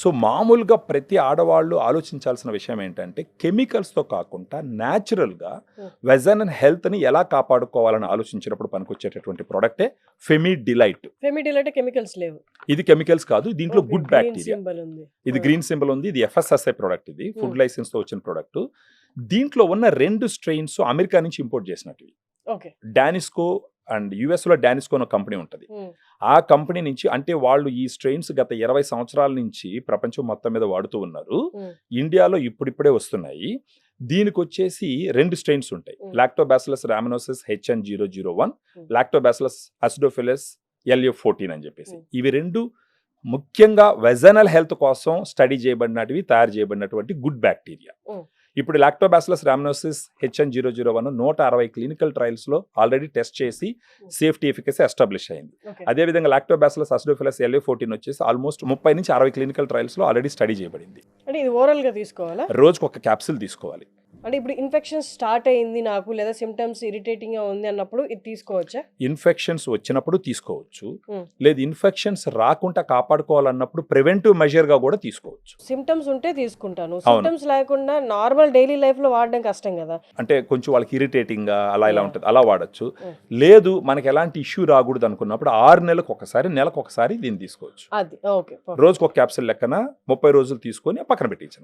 So మామూలుగా ప్రతి ఆడవాళ్ళు ఆలోచించాల్సిన విషయం ఏంటంటే కెమికల్స్తో కాకుండా న్యాచురల్గా. వెజన్ అండ్ హెల్త్ని ఎలా కాపాడుకోవాలని ఆలోచించినప్పుడు పనికొచ్చేటటువంటి ప్రోడక్టే ఫెమి డిలైట్ ఫెమిడిల్ అంటే కెమికల్స్ లేవు. ఇది కెమికల్స్ కాదు దీంట్లో గుడ్ బ్యాక్టీరియా. ఇది. గ్రీన్ సింబల్ ఉంది ఇది ఎఫ్ఎస్ఎస్ఐ ప్రోడక్ట్ ఇది ఫుడ్ Hmm. లైసెన్స్తో వచ్చిన ప్రోడక్ట్. దీంట్లో ఉన్న రెండు స్ట్రెయిన్స్ అమెరికా నుంచి ఇంపోర్ట్ చేసినట్టు డానిస్కో అండ్ యుఎస్లో డానిస్కో అనే కంపెనీ ఉంటుంది ఆ కంపెనీ నుంచి అంటే వాళ్ళు ఈ స్ట్రెయిన్స్ గత ఇరవై సంవత్సరాల నుంచి ప్రపంచం మొత్తం మీద వాడుతూ ఉన్నారు. ఇండియాలో ఇప్పుడిప్పుడే వస్తున్నాయి దీనికి వచ్చేసి రెండు స్ట్రెయిన్స్ ఉంటాయి. Lactobacillus rhamnosus HN zero zero one. Lactobacillus acidophilus LA fourteen అని చెప్పేసి. ఇవి రెండు ముఖ్యంగా వెజనల్ హెల్త్ కోసం స్టడీ చేయబడినటివి తయారు చేయబడినటువంటి గుడ్ బ్యాక్టీరియా. ఇప్పుడు Lactobacillus rhamnosus HN zero zero one నూట అరవై క్లినికల్ ట్రయల్స్లో ఆల్రెడీ టెస్ట్ చేసి సేఫ్టీ ఎఫికసీ ఎస్టాబ్లిష్ అయింది. అదేవిధంగా లాక్టోబాసిలస్ అసిడోఫిలస్ ఎల్ఏ ఫోర్టీన్ వచ్చేసి ఆల్మోస్ట్ ముప్పై నుంచి అరవై క్లినికల్ ట్రయల్స్లో ఆల్రెడీ స్టడీ చేయబడింది. అంటే ఇది ఓవరాల్గా తీసుకోవాలా? రోజుకు ఒక క్యాప్సిల్ తీసుకోవాలి. అంటే ఇప్పుడు ఇన్ఫెక్షన్ స్టార్ట్ అయింది నాకు లేదా సిమ్టమ్స్ ఇరిటేటింగ్గా ఉంది అన్నప్పుడు ఇది తీసుకోవచ్చా? ఇన్ఫెక్షన్స్ వచ్చినప్పుడు తీసుకోవచ్చు. లేదు ఇన్ఫెక్షన్స్ రాకుండా కాపాడుకోవాలన్నప్పుడు ప్రివెంటివ్ మెజర్గా కూడా తీసుకోవచ్చు. సిమ్టమ్స్ ఉంటే తీసుకుంటాను. సిమ్టమ్స్ లేకుండా నార్మల్ డైలీ లైఫ్లో వాడడం కష్టం కదా. అంటే కొంచెం వాళ్ళకి ఇరిటేటింగ్గా అలా ఇలా. ఉంటుంది అలా వాడచ్చు. లేదు మనకి ఎలాంటి ఇష్యూ రాకూడదు అనుకున్నప్పుడు ఆరు నెలలకు ఒకసారి నెలకు ఒకసారి దీన్ని తీసుకోవచ్చు. అది ఓకే రోజుకు ఒక క్యాప్సిల్ లెక్కన ముప్పై రోజులు తీసుకొని పక్కన పెట్టించండి.